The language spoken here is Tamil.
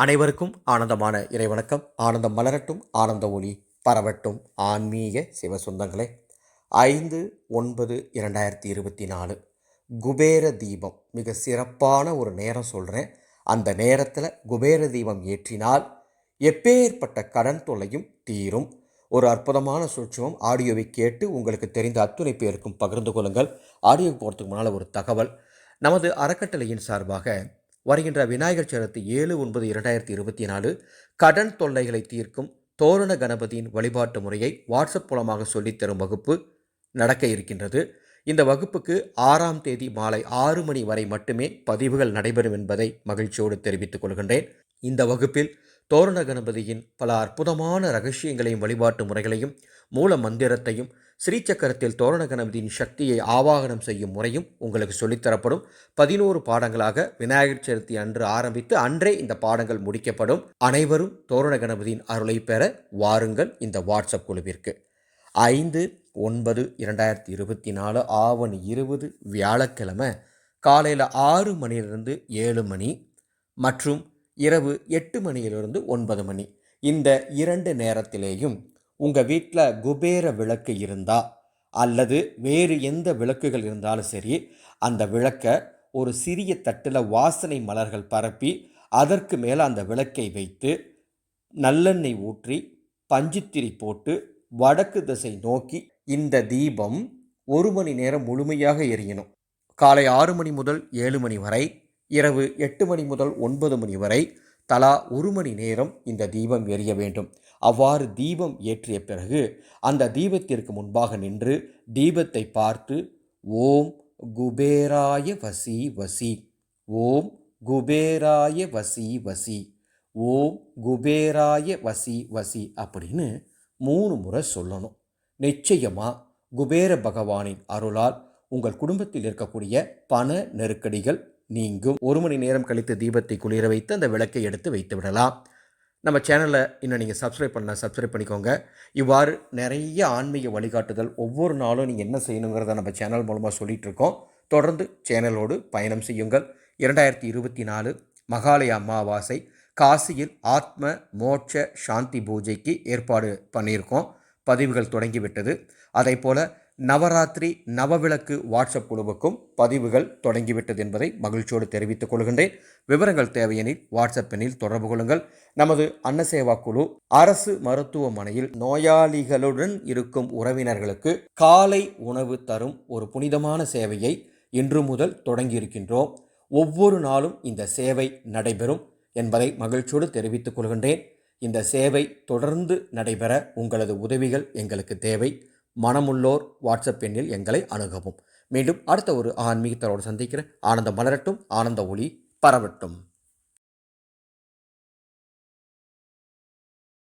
அனைவருக்கும் ஆனந்தமான இறைவணக்கம். ஆனந்தம் மலரட்டும் ஆனந்த ஒளி பரவட்டும். ஆன்மீக சிவ சொந்தங்களே ஐந்து ஒன்பது இரண்டாயிரத்தி இருபத்தி நாலு. குபேர தீபம். மிக சிறப்பான ஒரு நேரம் சொல்கிறேன் அந்த நேரத்தில் குபேர தீபம் ஏற்றினால் எப்பேற்பட்ட கடன் தொல்லையும் தீரும். ஒரு அற்புதமான சூட்சமம். ஆடியோவை கேட்டு உங்களுக்கு தெரிந்த அத்துணை பேருக்கும் பகிர்ந்து கொள்ளுங்கள். ஆடியோ போகிறதுக்கு முன்னால் ஒரு தகவல். நமது அறக்கட்டளையின் சார்பாக வருகின்ற விநாயகர் சதுர்த்தி ஏழு ஒன்பது இரண்டாயிரத்தி இருபத்தி நாலு கடன் தொல்லைகளை தீர்க்கும் தோரண கணபதியின் வழிபாட்டு முறையை வாட்ஸ்அப் மூலமாக சொல்லித்தரும் வகுப்பு நடக்க இருக்கின்றது. இந்த வகுப்புக்கு ஆறாம் தேதி மாலை ஆறு மணி வரை மட்டுமே பதிவுகள் நடைபெறும் என்பதை மகிழ்ச்சியோடு தெரிவித்துக் கொள்கின்றேன். இந்த வகுப்பில் தோரண கணபதியின் பல அற்புதமான ரகசியங்களையும் வழிபாட்டு முறைகளையும் மூல மந்திரத்தையும் ஸ்ரீசக்கரத்தில் தோரண கணபதியின் சக்தியை ஆவாகனம் செய்யும் முறையும் உங்களுக்கு சொல்லித்தரப்படும் பதினோரு பாடங்களாக விநாயகர் சதுர்த்தி அன்று ஆரம்பித்து அன்றே இந்த பாடங்கள் முடிக்கப்படும். அனைவரும் தோரண கணபதியின் அருளை பெற வாருங்கள் இந்த வாட்ஸ்அப் குழுவிற்கு. ஐந்து ஒன்பது இரண்டாயிரத்தி இருபத்தி நாலு ஆவணி இருபது வியாழக்கிழமை காலையில் ஆறு மணியிலிருந்து ஏழு மணி மற்றும் இரவு எட்டு மணியிலிருந்து ஒன்பது மணி. இந்த இரண்டு நேரத்திலேயும் உங்கள் வீட்டில் குபேர விளக்கு இருந்தால் அல்லது வேறு எந்த விளக்குகள் இருந்தாலும் சரி அந்த விளக்கை ஒரு சிறிய தட்டில் வாசனை மலர்கள் பரப்பி அதற்கு மேலே அந்த விளக்கை வைத்து நல்லெண்ணெய் ஊற்றி பஞ்சுத்திரி போட்டு வடக்கு திசை நோக்கி இந்த தீபம் ஒரு மணி நேரம் முழுமையாக எரியணும். காலை ஆறு மணி முதல் ஏழு மணி வரை இரவு எட்டு மணி முதல் ஒன்பது மணி வரை தலா ஒரு மணி நேரம் இந்த தீபம் எரிய வேண்டும். அவ்வாறு தீபம் ஏற்றிய பிறகு அந்த தீபத்திற்கு முன்பாக நின்று தீபத்தை பார்த்து ஓம் குபேராய வசி வசி ஓம் குபேராய வசி வசி ஓம் குபேராய வசி வசி அப்படின்னு மூணு முறை சொல்லணும். நிச்சயமாக குபேர பகவானின் அருளால் உங்கள் குடும்பத்தில் இருக்கக்கூடிய பண நெருக்கடிகள் நீங்கும். ஒரு மணி நேரம் கழித்து தீபத்தை குளிர வைத்து அந்த விளக்கை எடுத்து வைத்து விடலாம். நம்ம சேனலை இன்னும் நீங்கள் சப்ஸ்கிரைப் பண்ண சப்ஸ்கிரைப் பண்ணிக்கோங்க. இவ்வாறு நிறைய ஆன்மீக வழிகாட்டுதல் ஒவ்வொரு நாளும் நீங்கள் என்ன செய்யணுங்கிறத நம்ம சேனல் மூலமாக சொல்லிகிட்ருக்கோம் தொடர்ந்து சேனலோடு பயணம் செய்யுங்கள். இரண்டாயிரத்தி இருபத்தி நாலு மகாலய அமாவாசை காசியில் ஆத்ம மோட்ச சாந்தி பூஜைக்கு ஏற்பாடு பண்ணியிருக்கோம். பதிவுகள் தொடங்கிவிட்டது. அதே போல் நவராத்திரி நவவிளக்கு வாட்ஸ்அப் குழுவுக்கும் பதிவுகள் தொடங்கிவிட்டது என்பதை மகிழ்ச்சியோடு தெரிவித்துக் கொள்கின்றேன். விவரங்கள் தேவையெனில் வாட்ஸ்அப் எண்ணில் தொடர்பு கொள்ளுங்கள். நமது அன்னசேவா குழு அரசு மருத்துவமனையில் நோயாளிகளுடன் இருக்கும் உறவினர்களுக்கு காலை உணவு தரும் ஒரு புனிதமான சேவையை இன்று முதல் தொடங்கியிருக்கின்றோம். ஒவ்வொரு நாளும் இந்த சேவை நடைபெறும் என்பதை மகிழ்ச்சியோடு தெரிவித்துக் கொள்கின்றேன். இந்த சேவை தொடர்ந்து நடைபெற உங்களது உதவிகள் எங்களுக்கு தேவை. மனமுள்ளோர் வாட்ஸ்அப் எண்ணில் எங்களை அணுகவும். மீண்டும் அடுத்த ஒரு ஆன்மீகத்தரோடு சந்திக்கிறேன். ஆனந்தம் மலரட்டும். ஆனந்த ஒளி பரவட்டும்.